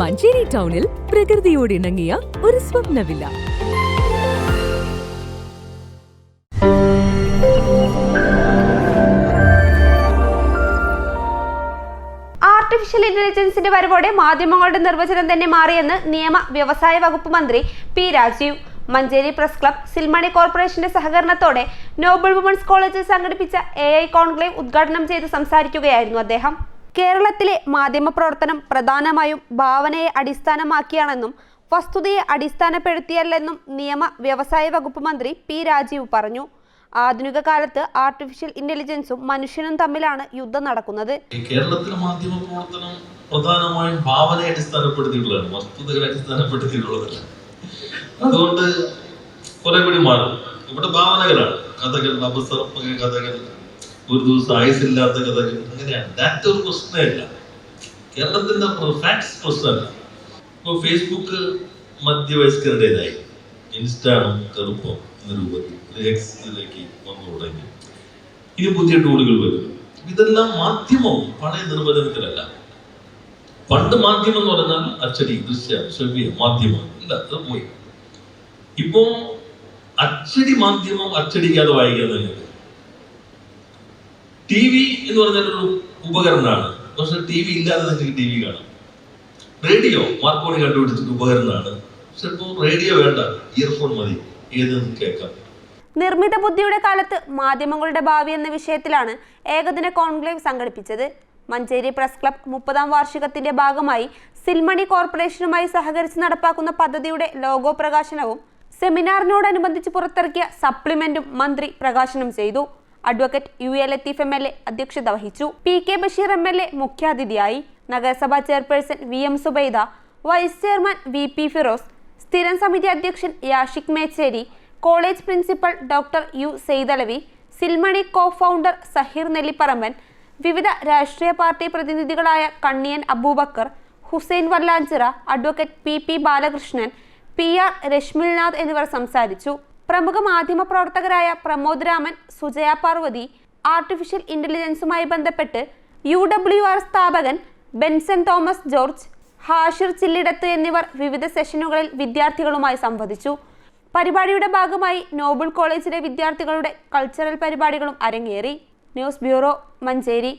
മഞ്ചേരി ടൗണിൽ പ്രകൃതിയോട് ഇണങ്ങിയ ഒരു സ്വപ്നവില്ല. ആർട്ടിഫിഷ്യൽ ഇന്റലിജൻസിന്റെ വരവോടെ മാധ്യമങ്ങളുടെ നിർവചനം തന്നെ മാറിയെന്ന് നിയമ വ്യവസായ വകുപ്പ് മന്ത്രി P Rajeev. Manjeri press club സിൽമണി കോർപ്പറേഷന്റെ സഹകരണത്തോടെ നോബിൾ വുമൺസ് കോളേജിൽ സംഘടിപ്പിച്ച എ ഐ കോൺക്ലേവ് ഉദ്ഘാടനം ചെയ്ത് സംസാരിക്കുകയായിരുന്നു അദ്ദേഹം. കേരളത്തിലെ മാധ്യമ പ്രവർത്തനം പ്രധാനമായും ഭാവനയെ അടിസ്ഥാനമാക്കിയാണെന്നും വസ്തുതയെ അടിസ്ഥാനപ്പെടുത്തിയല്ലെന്നും നിയമ വ്യവസായ വകുപ്പ് മന്ത്രി പി രാജീവ് പറഞ്ഞു. ആധുനിക കാലത്ത് ആർട്ടിഫിഷ്യൽ ഇന്റലിജൻസും മനുഷ്യനും തമ്മിലാണ് യുദ്ധം നടക്കുന്നത്. കേരളത്തിലെ മാധ്യമ പ്രവർത്തനം പ്രധാനമായും ഭാവനയെ അടിസ്ഥാനപ്പെടുത്തിയിട്ടുള്ളതാണ് വസ്തുതകളെ അടിസ്ഥാനപ്പെടുത്തിയിട്ടുള്ളതല്ല. അതുകൊണ്ട് കുറെ കൂടി മാറും. ഇവിടെ ഭാവനകളാണ്. കഥകൾ അപസർപ്പക കഥകൾ. ഒരു ദിവസം ആയുസില്ലാത്ത കഥകൾ. അങ്ങനെയാണ്. ദാറ്റ് ഒരു പ്രശ്നമല്ല കേരളത്തിന്റെ ഫാക്ട്സ് പ്രശ്നമല്ല. ഇപ്പൊ ഫേസ്ബുക്ക് മധ്യവയസ്കരുടേതായി. ഇൻസ്റ്റാണ് കറുപ്പം എന്ന രൂപത്തിൽ എക്സിലേക്ക് വന്നു തുടങ്ങി. ഇനി പുതിയ ടൂളുകൾ വരുന്നു. ഇതെല്ലാം മാധ്യമവും പഴയ നിർവചനത്തിലല്ല. പണ്ട് മാധ്യമം എന്ന് പറഞ്ഞാൽ അച്ചടി ദൃശ്യ ശ്രവ്യ മാധ്യമം. ഇല്ല അത് പോയി. ഇപ്പോ അച്ചടി മാധ്യമം അച്ചടിക്കാതെ വായിക്കാൻ ടി വി എന്ന് പറഞ്ഞൊരു ഉപകരണമാണ് പക്ഷെ ടി വി ഇല്ലാതെ നിങ്ങൾക്ക് ടി വി കാണാം. റേഡിയോ മാർക്കോണി കണ്ടുപിടിച്ചിട്ട് ഉപകരണമാണ്. ചിലപ്പോൾ റേഡിയോ വേണ്ട ഇയർഫോൺ മതി ഏതെന്ന് കേൾക്കാം. നിർമ്മിത ബുദ്ധിയുടെ കാലത്ത് മാധ്യമങ്ങളുടെ ഭാവി എന്ന വിഷയത്തിലാണ് ഏകദിന കോൺക്ലേവ് സംഘടിപ്പിച്ചത്. മഞ്ചേരി പ്രസ് ക്ലബ് മുപ്പതാം വാർഷികത്തിന്റെ ഭാഗമായി സിൽമണി കോർപ്പറേഷനുമായി സഹകരിച്ച് നടപ്പാക്കുന്ന പദ്ധതിയുടെ ലോഗോ പ്രകാശനവും സെമിനാറിനോടനുബന്ധിച്ച് പുറത്തിറക്കിയ സപ്ലിമെന്റും മന്ത്രി പ്രകാശനം ചെയ്തു. Advocate U A Latheef M L A അധ്യക്ഷത വഹിച്ചു. P K Basheer M L A മുഖ്യാതിഥിയായി നഗരസഭാ chairperson V M Subaida vice chairman V P Firos സ്ഥിരം സമിതി അധ്യക്ഷൻ Yashik Mecheri college principal doctor U Saidalavi സിൽമണി co founder Saheer Nellipparamban വിവിധ രാഷ്ട്രീയ party പ്രതിനിധികളായ Kanniyan Abubakar Hussain Vallanchira advocate P P Balakrishnan P R Rashmilnath എന്നിവർ സംസാരിച്ചു. പ്രമുഖ മാധ്യമ പ്രവർത്തകരായ പ്രമോദ് രാമൻ സുജയ പാർവതി ആർട്ടിഫിഷ്യൽ ഇന്റലിജൻസുമായി ബന്ധപ്പെട്ട് യു ഡബ്ല്യു ആർ സ്ഥാപകൻ Benson Thomas George Hashir Chillidath എന്നിവർ വിവിധ സെഷനുകളിൽ വിദ്യാർത്ഥികളുമായി സംവദിച്ചു. പരിപാടിയുടെ ഭാഗമായി നോബൽ കോളേജിലെ വിദ്യാർത്ഥികളുടെ കൾച്ചറൽ പരിപാടികളും അരങ്ങേറി. News bureau Manjeri.